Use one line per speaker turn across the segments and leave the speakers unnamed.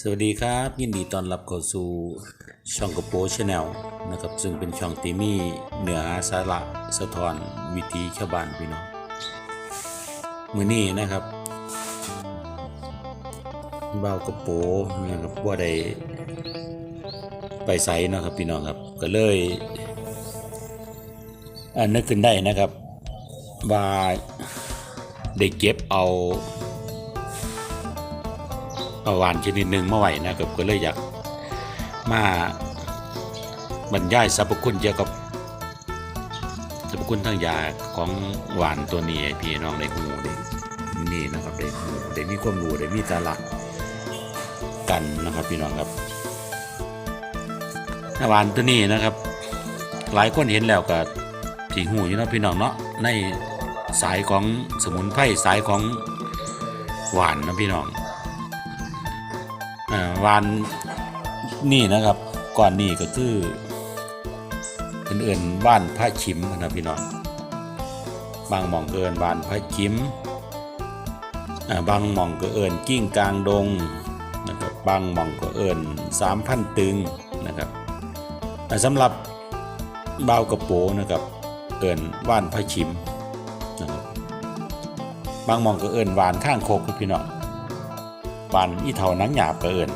สวัสดีครับ ยินดีต้อนรับเข้าสู่ช่องกระโปชแนลนะครับ ซึ่งเป็นช่องที่มีเหนือสาระสะท้อนวิถีชาวบ้านพี่น้องมือนี้นะครับบ่าวกระโปนะครับว่าได้ไปไสนะครับพี่น้องครับ ก็เลยอันนึกขึ้นได้นะครับว่าได้เก็บเอา หวานชนิดหนึ่งมาไหว้นะครับก็เลยอยากมาบรรยายสรรพคุณเกี่ยวกับสรรพคุณทางยาของหวานตัวนี้ให้พี่น้องได้หูได้นี่นะครับได้หูได้มีความรู้ได้มีตาละกันนะครับพี่น้องครับหวานตัวนี้นะครับ หลายคนเห็นแล้วก็ถีหูอยู่นะพี่น้องเนาะในสายของสมุนไพรสายของหวานนะพี่น้อง วานนี่นะครับก่อนนี่ก็คือเป็นเอื่นบ้านพระชิมนะพี่น้องบางหม่องเอินบ้านพระชิมบางหม่องก็เอินกิ้งกลางดงนะครับบางหม่องก็เอินสามพันตึงนะครับอ่สำหรับบ่าวกระโปนะครับเอินบ้านพระชิมนะครับบางหม่องก็เอินวานข้างโคกพี่น้อง ปานอีเท่านังหยาบก็เอิ่น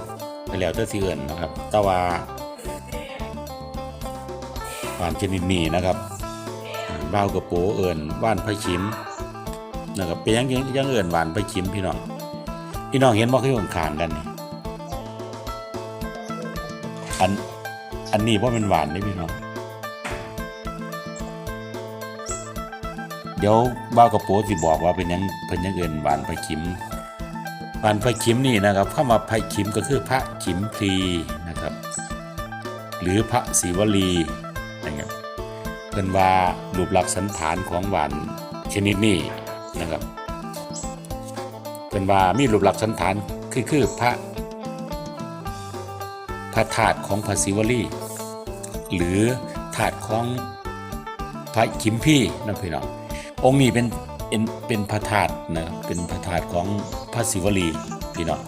ไปแล้วแต่สิเอิ่นนะครับ แต่ว่าปานชนิดนี้นะครับบ้าวกระโปเอิ่นบ้านพระชิมนะครับเป็นยังยังเอิ่นบ้านพระชิมพี่น้องพี่น้องเห็นบ่คือขางกันนี่อันอันนี้เพราะมันหวานนี่พี่น้องเดี๋ยวบ้าวกระโปสิบอกว่าเป็นยังเพิ่นยังเอิ่นหวานพระชิม ปานพระขิมนี่นะครับเข้ามาพระขิมก็คือพระขิมพลีนะครับ หรือพระศิวลีนะครับเป็นว่ารูปลักษณ์สันฐานของหวานชนิดนี้นะครับเป็นว่ามีรูปลักษณ์สันฐานคือคือพระพระธาตุของพระศิวลีหรือถาดของพระขิมพี่นะพี่น้ององค์นี้เป็นเป็นเป็นพระธาตุนะเป็นพระธาตุของ ระศิวลี พี่น้อง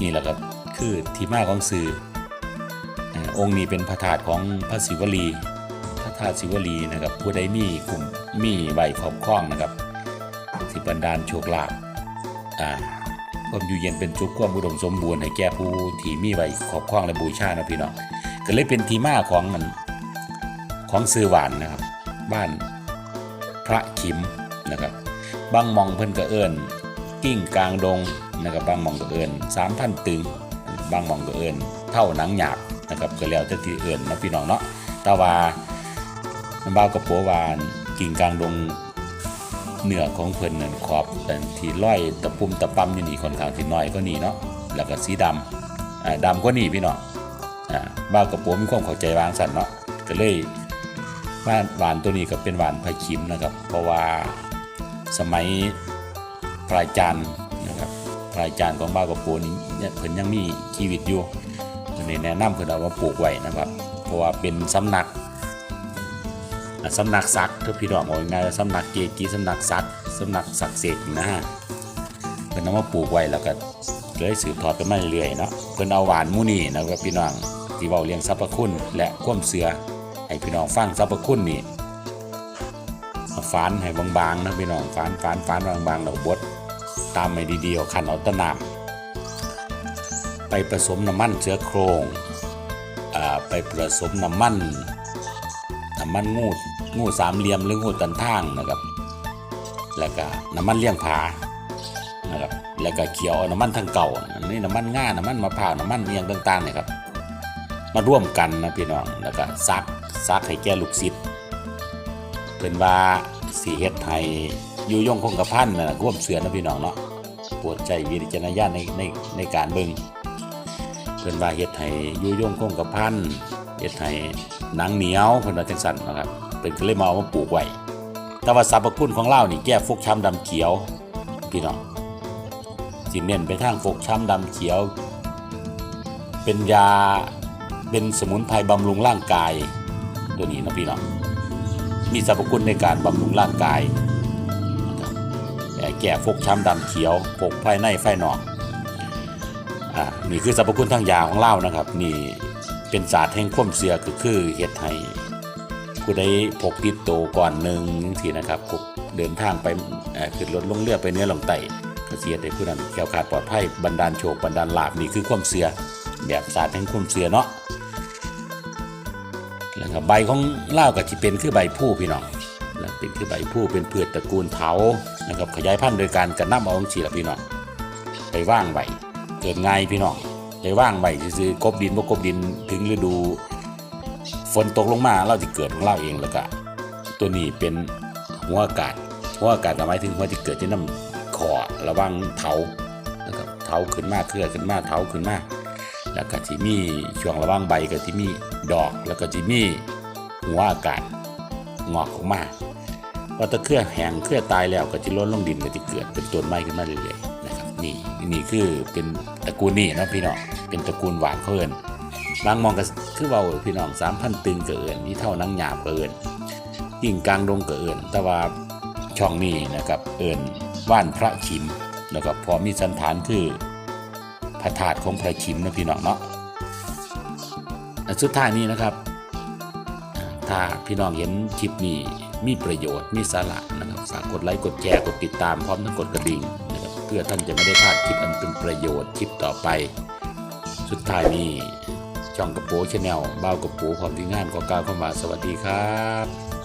นี่แหละครับคือที่มาของสื่อองค์นี้เป็นพระธาตุของพระศิวลี พระธาตุศิวลีนะครับ ผู้ใดมีกลุ่มมีใบครอบครองนะครับ สิบันดาลโชคลาภอ่าความอยู่เย็นเป็นจุกความอุดมสมบูรณ์ให้แก่ผู้ที่มีใบครอบครองและบูชานะพี่น้องก็เลยเป็นที่มาของมันของซื้อหวานนะครับ บ้านพระขิมนะครับบางมองเพิ่นก็เอิ้น กิ้งกลางดงนะครับบางหมองก็เอิ้นสามพันตึง บางหมองก็เอิ้นเท่าหนังหยาบนะครับก็แล้วแต่ที่เอิ้นนะพี่น้องเนาะต่ว่าน้ำบ้าวกับปัววานกิ่งกลางดงเหนือของเพิ่นนั่นขอบแต่ที่ร้อยตะปุ่มตะปั๊มอยู่นี่ค่อนข้างที่น้อยก็นี่เนาะแล้วก็สีดำอ่าดำก็นี่พี่น้องอ่าบ้าวกับปัวมีความเข้าใจวางสันเนาะก็เลยบ้านหวานตัวนี้ก็เป็นหวานไผ่ขิมนะครับ เพราะว่าสมัย ปลายจันนะครับปลายจันของบ้ากับปวนี้เนี่ยเพิ่นยังมีชีวิตอยู่เพิ่นแนะนำเพิ่นเอามาปลูกไว้นะครับ เพราะว่าเป็นสำนักสำนักศักถ้าพี่น้องเอาง่ายๆสำนักเกจีสำนักศักสำนักศักดิ์สิทธิ์นะฮะเพิ่นเอามาปลูกไว้แล้วก็เลยสืบทอดกันมาเรื่อยๆเนาะเพิ่นเอาหวานมูนี่นะครับพี่น้องที่เว้าเรียงสรรพคุณและควมเสือให้พี่น้องฟังสรรพคุณนี่เอานให้บางๆนะพี่น้องฝานฝานฝานบางๆแล้วบด ตามไม่ดีๆเอาขันเอาตะน้ำไปผสมน้ำมันเสือโครงไปผสมน้ำมันน้ำมันงูงูสามเหลี่ยมหรืองูตันทางนะครับ แล้วก็น้ำมันเลี้ยงผานะครับแล้วก็เขียวน้ำมันทางเก่าอันนี้น้ำมันง่าน้ำมันมะพร้าวน้ำมันเอียงต่างๆเนี่ยครับ มาร่วมกันนะพี่น้องแล้วก็ซักซักให้แก่ลูกศิษย์เป็นว่าสีเฮ็ดไทย อยู่ยงคงกระพันนะร่วมเสือนะพี่น้องเนาะปวดใจวิจารณญาณในในในการเบิ่งเพิ่นว่าเฮ็ดให้ยู่ยงคงกระพันเฮ็ดให้หนังเหนียวเพิ่นว่าจังซั่นนะครับเพิ่นก็เลยมาเอามาปลูกไว้แต่ว่าสรรพคุณของเหล้านี่แก้ฟกช้ำดำเขียวพี่น้องสิเน้นไปทางฟกช้ำดำเขียว เป็นยาเป็นสมุนไพรบำรุงร่างกาย ตัวนี้นะพี่น้องมีสรรพคุณในการบำรุงร่างกาย แก้ฟกช้ำดำเขียวฟกภายในไฟนอกอ่านี่คือสรรพคุณทางยาของเล่านะครับ นี่เป็นศาสตร์แห่งความเสือก็คือเฮ็ดให้ผู้ใดพกติดโตวก่อนหนึ่งทีนะครับพกเดินทางไปขึ้นรถลงเรือไปเนื้อลงไตกเสียได้ผู้นั้นแคล้วคลาดปลอดภัยบันดาลโชคบันดาลลาบนี่คือความเสือแบบศาสตร์แห่งความเสือเนาะแล้วก็ใบของเล่าก็ที่เป็นคือใบผู้พี่น้อง เป็นคือใบผู้เป็นพืชตระกูลเถานะครับขยายพันธุ์โดยการกระนำเอาของชีละพี่น้องไปว่างใบเกิดง่ายพี่น้องไปว่างใบซื้อกบดินบ่กบดินถึงฤดู ฝนตกลงมาเราจะเกิดของเราเองแล้วก็ตัวนี้เป็นหัวอากาศหัวอากาศหมายถึงหัวที่เกิดที่น้ำขอระว่างเถานะครับเถาขึ้นมาเครือขึ้นมาเถาขึ้นมาแล้วก็ที่มีช่วงระว่างใบก็ที่มีดอกแล้วก็ที่มีหัวอากาศงอกออกมา พอตะเครือแห้งเครือตายแล้วก็จะล้นลงดินก็จะเกิดเป็นต้นไม้ขึ้นมาเรื่อยๆนะครับนี่นี่คือเป็นตระกูลนี่เนาะพี่น้องเป็นตระกูลหวานเขาเอินบางมองก็คือเว่าพี่น้องสามพันตึงเกินนี่เท่านังหยาบเกินยิ่งกลางดงเกินแต่ว่าช่องนี้นะครับเอินว่านพระชิมนะครับพอมีสันฐานคือพระธาตุของพระชิมนะพี่น้องเนาะสุดท้ายนี้นะครับ ถ้าพี่น้องเห็นคลิปนี้ มีประโยชน์มีสาระนะครับฝากกดไลค์กดแชร์กดติดตามพร้อมทั้งกดกระดิ่งนะครับเพื่อท่านจะไม่ได้พลาดคลิปอันเป็นประโยชน์คลิปต่อไป สุดท้ายนี้ช่องกระโปชแนลเบ้ากระโปความที่งานกอกล่าวเข้ามาสวัสดีครับ